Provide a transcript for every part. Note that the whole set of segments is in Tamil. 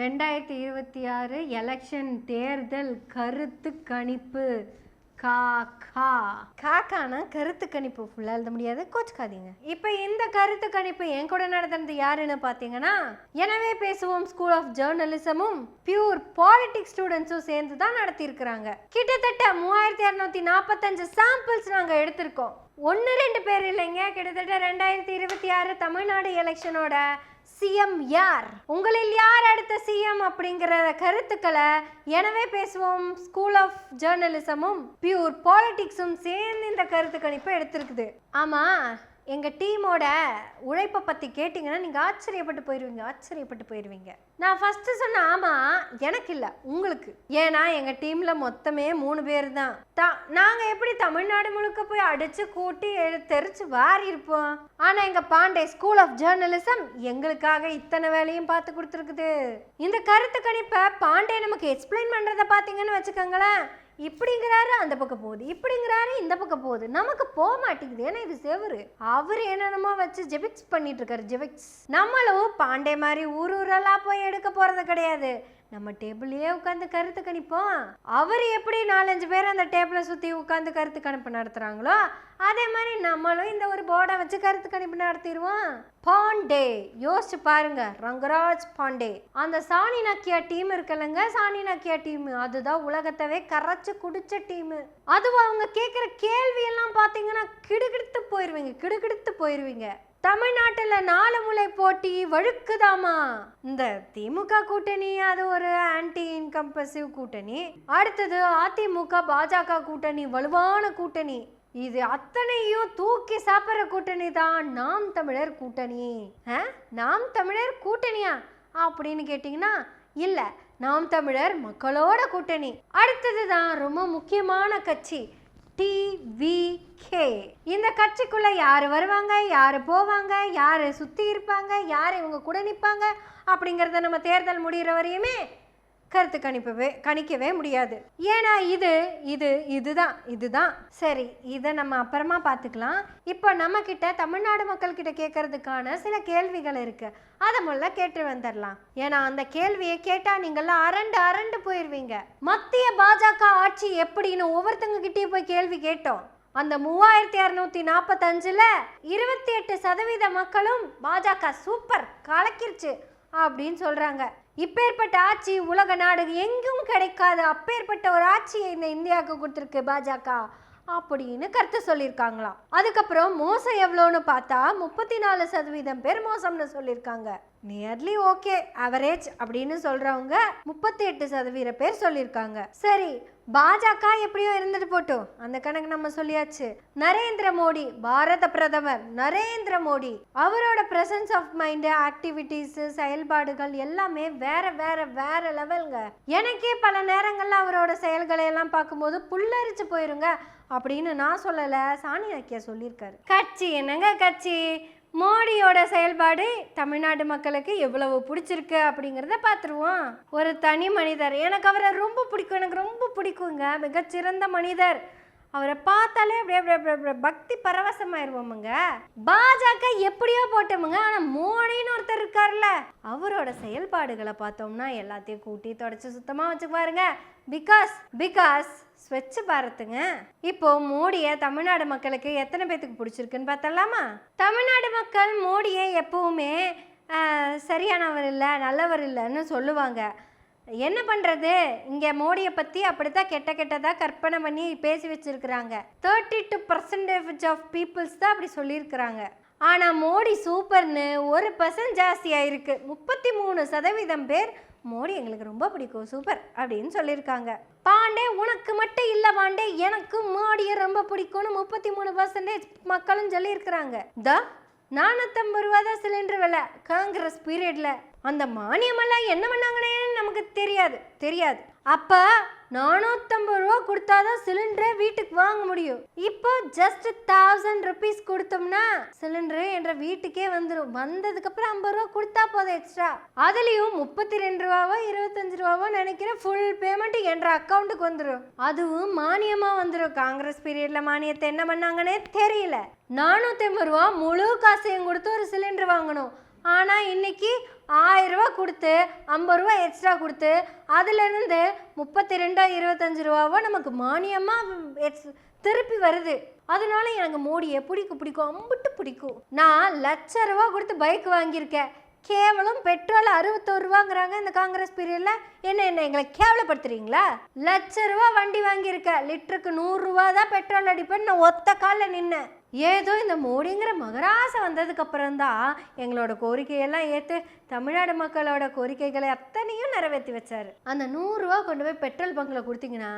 ரெண்டாயிரத்தி இருபத்தி ஆறு எலெக்ஷன் தேர்தல் கருத்து கணிப்பு கா கா. காக்கானா கருத்து கணிப்பு ஃபுல்லாக எழுத முடியாது. கோச்சுக்காதீங்க. இப்போ இந்த கருத்து கணிப்பு என் கூட நடத்துனது யாருன்னு பார்த்தீங்கன்னா எனவே பேசுவோம் ஸ்கூல் ஆஃப் ஜேர்னலிசமும் பியூர் பாலிட்டிக்ஸ் ஸ்டூடெண்ட்ஸும் சேர்ந்து தான் நடத்தியிருக்கிறாங்க. கிட்டத்தட்ட மூவாயிரத்தி இரநூத்தி நாற்பத்தஞ்சு சாம்பிள்ஸ் நாங்கள் எடுத்திருக்கோம். ஒன்று ரெண்டு பேர் இல்லைங்க. கிட்டத்தட்ட ரெண்டாயிரத்தி இருபத்தி ஆறு தமிழ்நாடு எலெக்ஷனோட சிஎம் யார்? உங்களில் யார் அடுத்த சிஎம் அப்படிங்கிற கருத்துக்களை எனவே பேசுவோம். ஸ்கூல் ஆஃப் ஜேர்னலிசமும் பியூர் பாலிடிக்ஸும் சேர்ந்து இந்த கருத்து கணிப்பை எடுத்திருக்குது. ஆமாம் எங்கள் டீமோட உழைப்பை பற்றி கேட்டிங்கன்னா நீங்கள் ஆச்சரியப்பட்டு போயிடுவீங்க ஆச்சரியப்பட்டு போயிடுவீங்க நான் ஃபஸ்ட்டு சொன்ன ஆமாம் எனக்கு இல்லை உங்களுக்கு. ஏன்னா எங்கள் டீமில் மொத்தமே மூணு பேர் தான் தா- நாங்கள் எப்படி தமிழ்நாடு முழுக்க போய் அடித்து கூட்டி எழு- தெரிச்சு வாரி இருப்போம் ஆனா பாண்டே ஸ்கூல் ஆஃப் ஜேர்னலிசம் எங்களுக்காக இத்தனை வேலையும் பார்த்து கொடுத்துருக்குது. இந்த கருத்து கணிப்பை பாண்டே நமக்கு எக்ஸ்பிளைன் பண்ணுறதை பார்த்தீங்கன்னு வச்சுக்கோங்களேன். இப்படிங்கிறாரு அந்த பக்கம் போகுது இப்படிங்கிறாரு இந்த பக்கம் போகுது. நமக்கு போக மாட்டேங்குது. ஏன்னா இது செவரு. அவர் என்னென்னமோ வச்சு ஜெபிக்ஸ் பண்ணிட்டு இருக்காரு ஜெபிக்ஸ். நம்மளும் பாண்டே மாதிரி ஊர் ஊரெல்லாம் போய் எடுக்க போறது கிடையாது. நம்ம டேபிள்லேயே உட்காந்து கருத்து கணிப்போம். அவர் எப்படி நாலஞ்சு பேர் அந்த டேபிளை சுற்றி உட்காந்து கருத்து கணிப்பு நடத்துகிறாங்களோ அதே மாதிரி நம்மளும் இந்த ஒரு போர்டை வச்சு கருத்து கணிப்பு நடத்திடுவோம். பாண்டே யோசிச்சு பாருங்க ரங்கராஜ் பாண்டே. அந்த சாணி நக்கியா டீம் இருக்குல்லங்க சாணி நக்கியா டீம் அதுதான் உலகத்தவே கரைச்சு குடிச்ச டீம் அதுவும் அவங்க கேட்குற கேள்வியெல்லாம் பார்த்தீங்கன்னா கிடுகிடுத்து போயிடுவீங்க கிடுகிடுத்து போயிடுவீங்க தமிழ்நாட்டில் நாலு முளை போட்டி வழுக்குதாமா? இந்த திமுக கூட்டணி அது ஒரு ஆன்டி இன்கம்பசிவ் கூட்டணி. அடுத்தது அதிமுக பாஜக கூட்டணி வலுவான கூட்டணி. இது அத்தனையும் தூக்கி சாப்பிட்ற கூட்டணி தான் நாம் தமிழர் கூட்டணி. ஆ? நாம் தமிழர் கூட்டணியா? அப்படின்னு கேட்டிங்கன்னா இல்லை நாம் தமிழர் மக்களோட கூட்டணி. அடுத்தது தான் ரொம்ப முக்கியமான கட்சி. டிவிகே இந்த கட்சிக்குள்ள யார் வருவாங்க யார் போவாங்க யார் சுற்றி இருப்பாங்க யார் இவங்க கூட நிற்பாங்க அப்படிங்கிறத நம்ம தேர்தல் முடிகிற வரையுமே கருத்து கணிப்பவே கணிக்கவே முடியாது. ஏன்னா இது இது இதுதான் இதுதான். சரி இதை நம்ம அப்புறமா பார்த்துக்கலாம். இப்போ நம்ம கிட்ட தமிழ்நாடு மக்கள் கிட்ட கேட்கறதுக்கான சில கேள்விகள் இருக்கு. அதை முதல்ல கேட்டு வந்துடலாம் ஏன்னா அந்த கேள்வியை கேட்டா நீங்கெல்லாம் அரண்டு அரண்டு போயிடுவீங்க மத்திய பாஜக ஆட்சி எப்படின்னு ஒவ்வொருத்தங்க கிட்டயும் போய் கேள்வி கேட்டோம். அந்த மூவாயிரத்தி இரநூத்தி நாற்பத்தஞ்சுல இருபத்தி எட்டு சதவீத மக்களும் பாஜக சூப்பர் கலக்கிருச்சு அப்படின்னு சொல்றாங்க. இப்பேற்பட்ட ஆட்சி உலக நாடு எங்கும் கிடைக்காது அப்பேற்பட்ட ஒரு ஆட்சியை இந்த இந்தியாவுக்கு கொடுத்துருக்கு பாஜக. அப்படின்னு கருத்து சொல்லியிருக்காங்களாம். அதுக்கப்புறம் மோசம் எவ்வளோன்னு பார்த்தா முப்பத்தி நாலு சதவீதம் பேர் மோசம்னு சொல்லியிருக்காங்க. நியர்லி ஓகே அவரேஜ் அப்படின்னு சொல்றவங்க முப்பத்தி எட்டு சதவீத பேர் சொல்லியிருக்காங்க. சரி பாஜக எப்படியோ இருந்துட்டு போட்டோம். அந்த கணக்கு நம்ம சொல்லியாச்சு. நரேந்திர மோடி பாரத பிரதமர் நரேந்திர மோடி அவரோட பிரசன்ஸ் ஆஃப் மைண்டு ஆக்டிவிட்டீஸ் செயல்பாடுகள் எல்லாமே வேற வேற வேற லெவலுங்க எனக்கே பல நேரங்களில் அவரோட செயல்களை எல்லாம் பார்க்கும்போது புல்லரிச்சு போயிருங்க அப்படின்னு நான் சொல்லலை சாணி நக்கியா சொல்லியிருக்காரு. கட்சி என்னங்க கட்சி? மோடியோட செயல்பாடு தமிழ்நாடு மக்களுக்கு எவ்வளவு பிடிச்சிருக்கு அப்படிங்கிறத பார்த்துருவோம். ஒரு தனி மனிதர். எனக்கு அவரை ரொம்ப பிடிக்கும். எனக்கு ரொம்ப பிடிக்குங்க. மிகச்சிறந்த மனிதர். அவரை பார்த்தாலே அப்படியே அப்படியே அப்படியே பக்தி பரவசமாயிருவோமுங்க. பாஜக எப்படியோ போட்டோமுங்க. ஆனால் மோடின்னு ஒருத்தர் இருக்கார்ல அவரோட செயல்பாடுகளை பார்த்தோம்னா எல்லாத்தையும் கூட்டி தொடச்சி சுத்தமாக வச்சுக்குவாருங்க. பிகாஸ் பிகாஸ் ஸ்வச் பாரத்துங்க. இப்போ மோடியை தமிழ்நாடு மக்களுக்கு எத்தனை பேத்துக்கு பிடிச்சிருக்குன்னு பார்த்தலாமா? தமிழ்நாடு மக்கள் மோடியை எப்பவுமே சரியானவர் இல்லை நல்லவர் இல்லைன்னு சொல்லுவாங்க. என்ன பண்ணுறது இங்கே மோடியை பற்றி அப்படித்தான் கெட்ட கெட்டதாக கற்பனை பண்ணி பேசி வச்சிருக்கிறாங்க. Thirty two percentage of peoples தான் அப்படி சொல்லியிருக்கிறாங்க. ஆனால் மோடி சூப்பர்னு ஒரு பர்சன்ட் ஜாஸ்தியாக இருக்குது முப்பத்தி மூணு சதவீதம் பேர் மோடி எங்களுக்கு ரொம்ப பிடிக்கும் சூப்பர் அப்படின்னு சொல்லியிருக்காங்க. பாண்டே உனக்கு மட்டும் இல்லை பாண்டே எனக்கு மோடியை ரொம்ப பிடிக்கும்னு முப்பத்தி மூணு பர்சன்டேஜ் மக்களும் சொல்லியிருக்கிறாங்க. த நானூற்றம்பது ரூபா தான் சிலிண்டர் விலை. காங்கிரஸ் பீரியட்ல அந்த மானியமெல்லாம் என்ன பண்ணாங்கன்னே நமக்கு தெரியாது. தெரியாது. அப்போ நானூற்றம்பது ரூபா கொடுத்தாதான் சிலிண்டரை வீட்டுக்கு வாங்க முடியும். இப்போ ஜஸ்ட் தௌசண்ட் ருபீஸ் கொடுத்தோம்னா சிலிண்டரு என்ற வீட்டுக்கே வந்துடும் வந்ததுக்கு அப்புறம் ஐம்பது ரூபா கொடுத்தா போதும் எக்ஸ்ட்ரா அதுலேயும் முப்பத்தி ரெண்டு ரூபாவோ இருபத்தஞ்சு ரூபாவோ நினைக்கிறேன் ஃபுல் பேமெண்ட் என்ற அக்கௌண்ட்டுக்கு வந்துடும் அதுவும் மானியமாக வந்துடும் காங்கிரஸ் பீரியடில் மானியத்தை என்ன பண்ணாங்கன்னே தெரியல. நானூற்றி ஐம்பது ரூபா முழு காசையும் கொடுத்து ஒரு சிலிண்டர் வாங்கணும். ஆனால் இன்னைக்கு ஆயிரரூவா கொடுத்து ஐம்பது ரூபா எக்ஸ்ட்ரா கொடுத்து அதுலேருந்து முப்பத்தி ரெண்டா இருபத்தஞ்சி ரூபாவோ நமக்கு மானியமாக எக்ஸ் திருப்பி வருது. அதனால எனக்கு மோடியை பிடிக்கும் பிடிக்கும் அம்பிட்டு பிடிக்கும். நான் லட்ச ரூபா கொடுத்து பைக் வாங்கியிருக்கேன். கேவலம் பெட்ரோல் அறுபத்தோரு ரூபாங்கிறாங்க இந்த காங்கிரஸ் பீரியடில் என்ன என்ன எங்களை கேவலப்படுத்துறீங்களா? லட்ச ரூபா வண்டி வாங்கியிருக்க லிட்டருக்கு நூறுரூவா தான் பெட்ரோல் அடிப்பேன் நான் ஒத்த காலில் நின்னேன். ஏதோ இந்த மோடிங்கிற மகராசை வந்ததுக்கு தான் எங்களோட கோரிக்கையெல்லாம் ஏற்று தமிழ்நாடு மக்களோட கோரிக்கைகளை அத்தனையும் நிறைவேற்றி வச்சார். அந்த நூறுரூவா கொண்டு போய் பெட்ரோல் பங்கில் கொடுத்தீங்கன்னா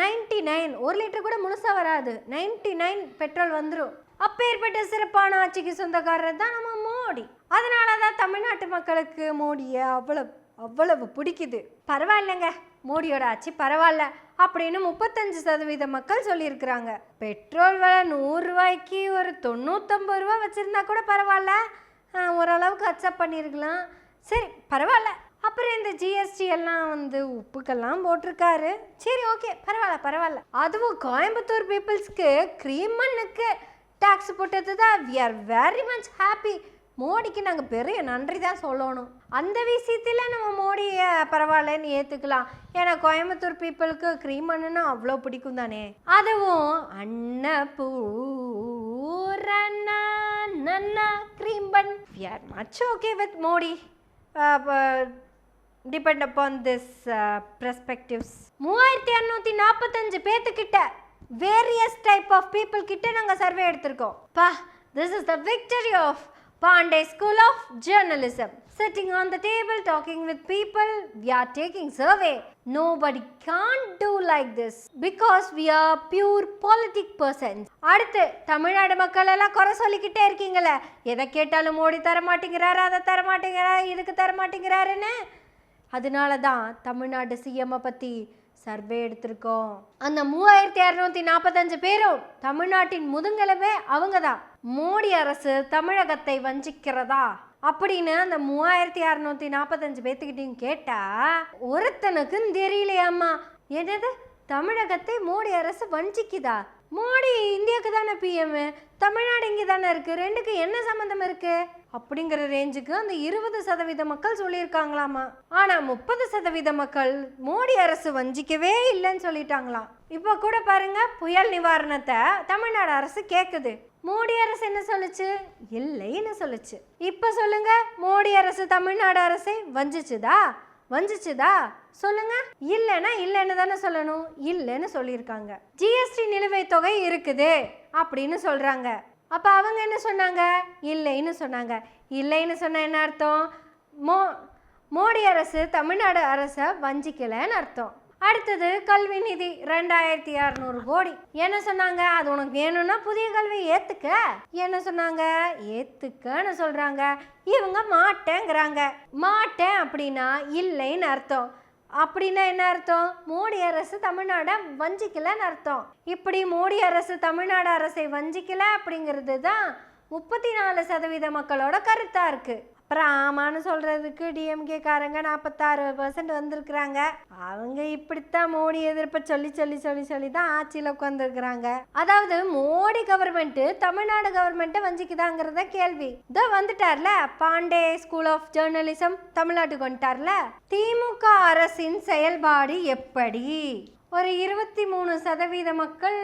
நைன்டி நைன் ஒரு லிட்டர் கூட முழுசாக வராது. நைன்டி நைன் பெட்ரோல் வந்துடும் அப்பேற்பட்ட சிறப்பான ஆட்சிக்கு சொந்தக்காரர் தான் நம்ம மோடி. அதனால தான் தமிழ்நாட்டு மக்களுக்கு மோடியை அவ்வளவு அவ்வளவு பிடிக்குது. பரவாயில்லைங்க. மோடியோட ஆட்சி பரவாயில்ல அப்படின்னு முப்பத்தஞ்சு சதவீத மக்கள் சொல்லியிருக்கிறாங்க. பெட்ரோல் விலை நூறுரூவாய்க்கு ஒரு தொண்ணூத்தொம்பது ரூபா வச்சுருந்தா கூட பரவாயில்ல. ஓரளவுக்கு அக்செப்ட் பண்ணியிருக்கலாம். சரி பரவாயில்ல. அப்புறம் இந்த ஜிஎஸ்டி எல்லாம் வந்து உப்புக்கெல்லாம் போட்டிருக்காரு. சரி ஓகே பரவாயில்ல பரவாயில்ல. அதுவும் கோயம்புத்தூர் பீப்புள்ஸ்க்கு க்ரீமன்னுக்கு டேக்ஸ் போட்டது தான் we are very much happy மோடிக்கு நாங்கள் பெரிய நன்றி தான் சொல்லணும். அந்த விஷயத்தில் நம்ம மோடியை பரவாயில்லன்னு ஏற்றுக்கலாம் ஏன்னா கோயம்புத்தூர் பீப்புளுக்கு க்ரீமன்னா அவ்வளோ பிடிக்கும் தானே அதுவும் அன்னபூரணா நன்னா cream bun we are much okay with Modi. Depend upon this perspectives மூவாயிரத்தி இரநூத்தி நாற்பத்தஞ்சு பேத்துக்கிட்ட வேரியஸ் டைப் ஆஃப் பீப்புள் கிட்ட நாங்கள் சர்வே எடுத்திருக்கோம். பா this is the victory of Pandey school of journalism sitting on the table talking with people. We are taking survey. Nobody can't do like this because we are pure politic persons. அடுத்து தமிழ்நாடு மக்கள் எல்லாம் குறை சொல்லிக்கிட்டே இருக்கீங்களே. எதை கேட்டாலும் மோடி தர மாட்டேங்கிறாரு அதை தர மாட்டேங்கிறாரு இதுக்கு தர மாட்டேங்கிறாருன்னு அதனால தான் தமிழ்நாடு சிஎம்மை பற்றி சர்வே எடுத்திருக்கோம். அந்த மூவாயிரத்தி இரநூத்தி நாற்பத்தஞ்சு பேரும் தமிழ்நாட்டின் முதுங்கெலும்பே அவங்க தான் மோடி அரசு தமிழகத்தை வஞ்சிக்கிறதா? அப்படின்னு அந்த மூவாயிரத்தி அறநூத்தி நாற்பத்தஞ்சு பேத்துக்கிட்டையும் கேட்டா ஒருத்தனுக்கும் தெரியலையாம்மா. என்னது? தமிழகத்தை மோடி அரசு வஞ்சிக்குதா? மோடி இந்தியாவுக்கு தானே பிஎம் தமிழ்நாடு இங்கே தானே இருக்கு. ரெண்டுக்கு என்ன சம்மந்தம் இருக்கு? அப்படிங்கிற ரேஞ்சுக்கு அந்த இருபது சதவீத மக்கள் சொல்லியிருக்காங்களாமா. ஆனால் முப்பது சதவீத மக்கள் மோடி அரசு வஞ்சிக்கவே இல்லைன்னு சொல்லிட்டாங்களாம் இப்போ கூட பாருங்க புயல் நிவாரணத்தை தமிழ்நாடு அரசு கேட்குது மோடி அரசு என்ன சொல்லுச்சு? இல்லைன்னு சொல்லுச்சு. இப்போ சொல்லுங்க மோடி அரசு தமிழ்நாடு அரசை வஞ்சிச்சுதா? வஞ்சிச்சுதா? சொல்லுங்க. இல்லைன்னா இல்லைன்னு தானே சொல்லணும். இல்லைன்னு சொல்லியிருக்காங்க. ஜிஎஸ்டி நிலுவைத் தொகை இருக்குது அப்படின்னு சொல்றாங்க. அப்போ அவங்க என்ன சொன்னாங்க? இல்லைன்னு சொன்னாங்க. இல்லைன்னு சொன்ன என்ன அர்த்தம்? மோ மோடி அரசு தமிழ்நாடு அரசை வஞ்சிக்கலைன்னு அர்த்தம். அடுத்தது கல்வி நிதி ரெண்டாயிரத்தி அறநூறு கோடி. என்ன சொன்னாங்க? அது உனக்கு வேணும்னா புதிய கல்வி ஏத்துக்க. என்ன சொன்னாங்க? ஏத்துக்கன்னு சொல்றாங்க. இவங்க மாட்டேங்கிறாங்க. மாட்டேன் அப்படின்னா இல்லைன்னு அர்த்தம். அப்படின்னா என்ன அர்த்தம்? மோடி அரசு தமிழ்நாடை வஞ்சிக்கலன்னு அர்த்தம். இப்படி மோடி அரசு தமிழ்நாடு அரசை வஞ்சிக்கல அப்படிங்கிறது தான் முப்பத்தி நாலு சதவீத மக்களோட கருத்தா இருக்கு. அப்புறம் ஆமான்னு சொல்கிறதுக்கு டிஎம்கே காரங்க நாற்பத்தாறு பர்சன்ட் வந்திருக்கிறாங்க. அவங்க இப்படித்தான் மோடி எதிர்ப்பை சொல்லி சொல்லி சொல்லி சொல்லி தான் ஆட்சியில் உட்காந்துருக்குறாங்க அதாவது மோடி கவர்மெண்ட்டு தமிழ்நாடு கவர்மெண்ட்டை வஞ்சிக்குதாங்கிறத கேள்வி. இதோ வந்துட்டார்ல பாண்டே ஸ்கூல் ஆஃப் ஜேர்னலிசம் தமிழ்நாட்டுக்கு வந்துட்டார்ல. திமுக அரசின் செயல்பாடு எப்படி? ஒரு இருபத்தி மூணு சதவீத மக்கள்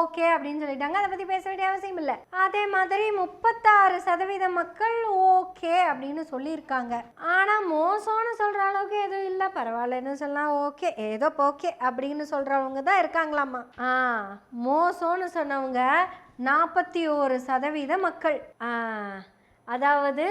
ஓகே அப்படின்னு சொல்லிட்டாங்க. அதை பற்றி பேச வேண்டிய அவசியம் இல்லை. அதே மாதிரி முப்பத்தாறு சதவீத மக்கள் ஓகே அப்படின்னு சொல்லியிருக்காங்க. ஆனால் மோசம்னு சொல்கிற அளவுக்கு எதுவும் இல்லை. பரவாயில்லன்னு சொல்லலாம் ஓகே ஏதோ ஓகே அப்படின்னு சொல்கிறவங்க தான் இருக்காங்களாமா? ஆ மோசம்னு சொன்னவங்க நாற்பத்தி ஒரு சதவீத மக்கள். அதாவது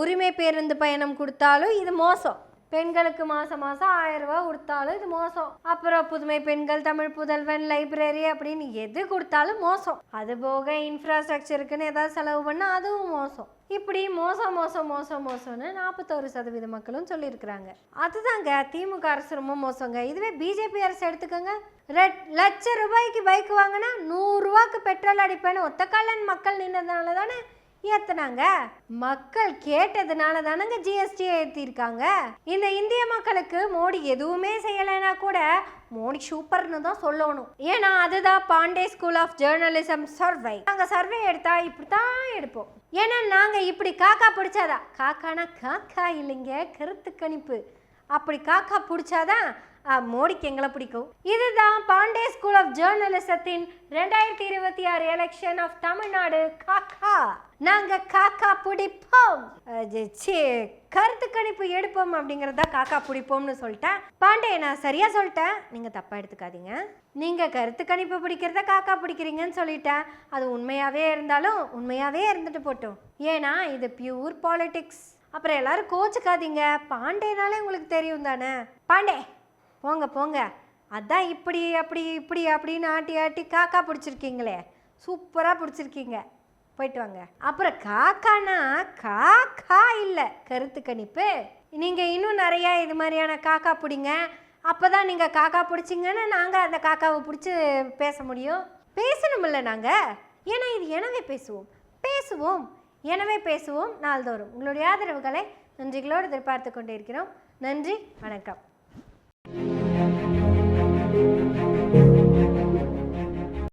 உரிமை பேருந்து பயணம் கொடுத்தாலும் இது மோசம். பெண்களுக்கு மாதம் மாதம் ஆயிரம் ரூபாய் கொடுத்தாலும் இது மோசம். அப்புறம் புதுமை பெண்கள் தமிழ் புதல்வன் லைப்ரரி அப்படின்னு எது கொடுத்தாலும் மோசம். அது போக இன்ஃப்ராஸ்ட்ரக்சருக்குன்னு ஏதாவது செலவு பண்ணால் அதுவும் மோசம். இப்படி மோசம் மோசம் மோசம் மோசம்னு நாற்பத்தோரு சதவீத மக்களும் சொல்லியிருக்கிறாங்க. அதுதாங்க திமுக அரசு ரொம்ப மோசங்க. இதுவே பிஜேபி அரசு எடுத்துக்கோங்க. ரெட் லட்ச ரூபாய்க்கு பைக் வாங்கினா நூறுரூவாக்கு பெட்ரோல் அடிப்பேன்னு ஒத்தக்காலன் மக்கள் நின்றதுனால தானே ஏத்துனாங்க? மக்கள் கேட்டதுனால தானங்க ஜிஎஸ்டி ஏற்றிருக்காங்க இந்த இந்திய மக்களுக்கு மோடி எதுவுமே செய்யலைன்னா கூட மோடி சூப்பர்னு தான் சொல்லணும். ஏன்னா அதுதான் Pandey school of journalism survey நாங்க சர்வே எடுத்தா இப்படி தான் எடுப்போம். ஏன்னா நாங்க இப்படி காக்கா பிடிச்சாதா? காக்கானா காக்கா இல்லைங்க கருத்து கணிப்பு. அப்படி காக்கா பிடிச்சாதான் மோடிக்கு எங்களை பிடிக்கும். இதுதான் பாண்டே ஸ்கூல் ஆஃப் ஜேர்னலிசத்தின் ரெண்டாயிரத்தி இருபத்தி ஆறு எலெக்ஷன் ஆஃப் தமிழ்நாடு காக்கா. நாங்க காக்கா பிடிப்போம். கருத்து கணிப்பு எடுப்போம் அப்படிங்கறத காக்கா பிடிப்போம்னு சொல்லிட்டேன். பாண்டே நான் சரியா சொல்லிட்டேன். நீங்க தப்பா எடுத்துக்காதீங்க. நீங்க கருத்து கணிப்பு பிடிக்கிறத காக்கா பிடிக்கிறீங்கன்னு சொல்லிட்டேன். அது உண்மையாவே இருந்தாலும் உண்மையாவே இருந்துட்டு போட்டோம். ஏன்னா இது பியூர் பாலிடிக்ஸ் அப்புறம் எல்லாரும் கோச்சுக்காதீங்க. பாண்டேனாலே உங்களுக்கு தெரியும் தானே. பாண்டே போங்க போங்க. அதான் இப்படி அப்படி இப்படி அப்படின்னு ஆட்டி ஆட்டி காக்கா பிடிச்சிருக்கீங்களே. சூப்பராக பிடிச்சிருக்கீங்க. போயிட்டு வாங்க. அப்புறம் காக்கானா? காக்கா இல்லை. கருத்து கணிப்பு. நீங்கள் இன்னும் நிறையா இது மாதிரியான காக்கா பிடிங்க. அப்போ தான் நீங்கள் காக்கா பிடிச்சிங்கன்னு நாங்கள் அந்த காக்காவை பிடிச்சி பேச முடியும். பேசணுமில்ல நாங்கள் ஏன்னா இது எனவே பேசுவோம். பேசுவோம். எனவே பேசுவோம் நாள்தோறும். உங்களுடைய ஆதரவுகளை நன்றிகளோடு எதிர்பார்த்து கொண்டிருக்கிறோம் நன்றி. வணக்கம்.